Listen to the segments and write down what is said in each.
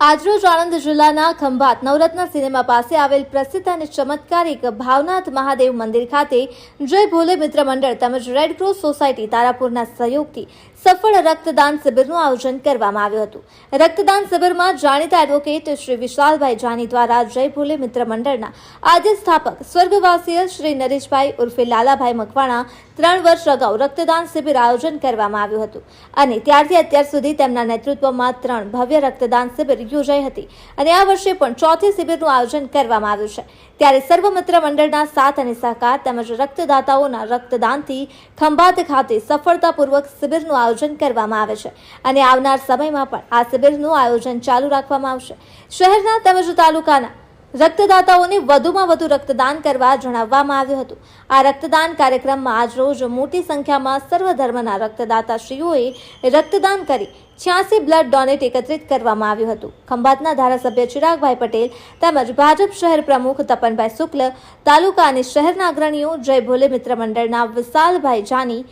આજરોજ આણંદ જિલ્લાના ખંભાત નવરત્ન સિનેમા પાસે આવેલ પ્રસિદ્ધ અને ચમત્કારિક ભાવનાથ મહાદેવ મંદિર ખાતે જય ભોલે મિત્ર મંડળ તેમજ રેડ ક્રોસ સોસાયટી તારાપુરના સહયોગથી સફળ રક્તદાન શિબિરનું આયોજન કરવામાં આવ્યું હતું. રક્તદાન શિબિરમાં જાણીતા એડવોકેટ શ્રી વિશાલભાઈ જાની દ્વારા જય ભોલે મિત્ર મંડળના આદ્ય સ્થાપક સ્વર્ગવાસીય શ્રી નરેશભાઈ ઉર્ફે લાલાભાઈ મકવાણા ત્રણ વર્ષ અગાઉ રક્તદાન શિબિર આયોજન કરવામાં આવ્યું હતું અને ત્યારથી અત્યાર સુધી તેમના નેતૃત્વમાં ત્રણ ભવ્ય રક્તદાન શિબિર યોજાઈ હતી અને આ વર્ષે પણ ચોથી શિબિરનું આયોજન કરવામાં આવ્યું છે. ત્યારે સર્વમિત્ર મંડળના સાથ અને સહકાર તેમજ રક્તદાતાઓના રક્તદાનથી ખંભાત ખાતે સફળતાપૂર્વક શિબિરનું આયોજન કરવામાં આવે છે અને આવનાર સમયમાં પણ આ શિબિરનું આયોજન ચાલુ રાખવામાં આવશે. શહેરના તેમજ તાલુકાના રક્તદાતાઓને વધુમાં વધુ રક્તદાન કરવા જણાવવામાં આવ્યું હતું. આ રક્તદાન કાર્યક્રમમાં આજરોજ મોટી સંખ્યામાં સર્વધર્મના રક્તદાતાશ્રીઓએ રક્તદાન કરી છ્યાસી બ્લડ ડોનેટ એકત્રિત કરવામાં આવ્યું હતું. ખંભાતના ધારાસભ્ય ચિરાગભાઈ પટેલ તેમજ ભાજપ શહેર પ્રમુખ તપનભાઈ શુક્લ, તાલુકા અને શહેરના અગ્રણીઓ જય ભોલે મિત્ર મંડળના વિશાલભાઈ જાની,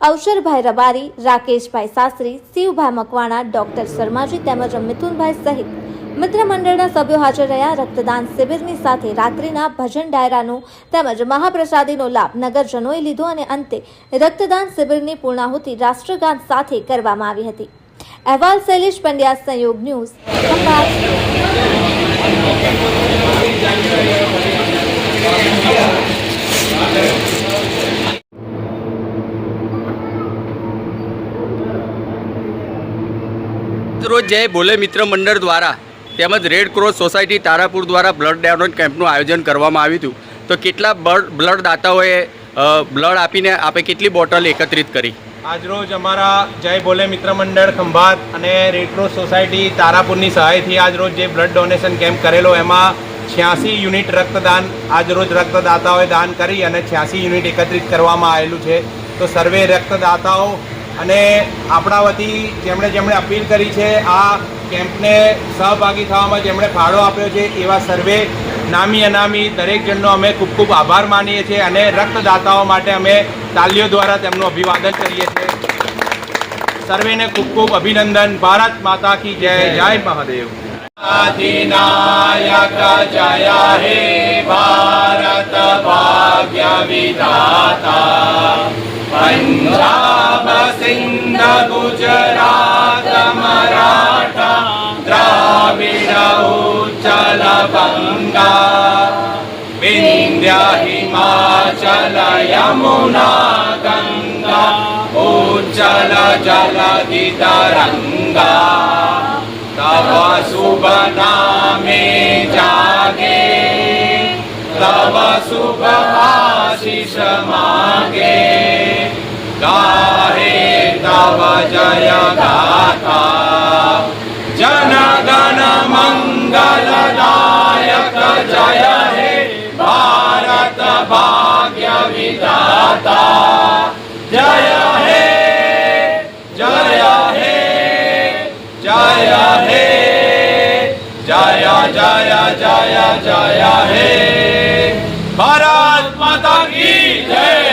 અવસરભાઈ રબારી, રાકેશભાઈ શાસ્ત્રી શિવભાઈ મકવાણા, ડોક્ટર શર્માજી તેમજ મિથુનભાઈ સહિત મિત્ર મંડળના સભ્યો હાજર રહ્યા રક્તદાન શિબિરની સાથે રાત્રિના ભજન ડાયરાનો તેમજ મહાપ્રસાદીનો લાભ નગરજનોએ લીધો અને અંતે રક્તદાન શિબિરની પૂર્ણાહુતિ રાષ્ટ્રગાન સાથે કરવામાં આવી હતી. અહેવાલ શૈલેષ પંડ્યા, સંયોગ ન્યૂઝ રોજ જય ભોલે મિત્ર મંડળ દ્વારા તેમજ રેડ ક્રોસ સોસાયટી તારાપુર દ્વારા બ્લડ ડોનેટ કેમ્પનું આયોજન કરવામાં આવ્યું હતું. તો કેટલા બ્લડ બ્લડ દાતાઓએ બ્લડ આપીને આપે કેટલી બોટલ એકત્રિત કરી? આજરોજ અમારા જય ભોલે મિત્ર મંડળ, ખંભાત અને રેડક્રોસ સોસાયટી તારાપુરની સહાયથી આજરોજ જે બ્લડ ડોનેશન કેમ્પ કરેલો, એમાં છ્યાસી યુનિટ રક્તદાન આજરોજ રક્તદાતાઓએ દાન કરી અને છ્યાસી યુનિટ એકત્રિત કરવામાં આવેલું છે. તો સર્વે રક્તદાતાઓ અને આપણા વતી જેમણે જેમણે અપીલ કરી છે, આ કેમ્પને સહભાગી થવામાં જેમણે ફાળો આપ્યો છે, એવા સર્વે નામી અનામી દરેક જણનો અમે ખૂબ ખૂબ આભાર માનીએ છીએ અને રક્તદાતાઓ માટે અમે તાલીઓ દ્વારા તેમનું અભિવાદન કરીએ છીએ. સર્વેને ખૂબ ખૂબ અભિનંદન. ભારત માતા કી જય. જય મહાદેવ. અધિનાયક જય ભારત ભાગ્ય વિધાતા ઉચ્ચલ બંગા વિંધ્ય હિમાચલ યમુના ગંગા ઉચ્ચલ જલધિ તરંગા તવ શુભ નામે જાગે તવ શુભ આશીષ માગે ગાહે તવ જય જય હે જય જય જય જય હે ભારત માતા કી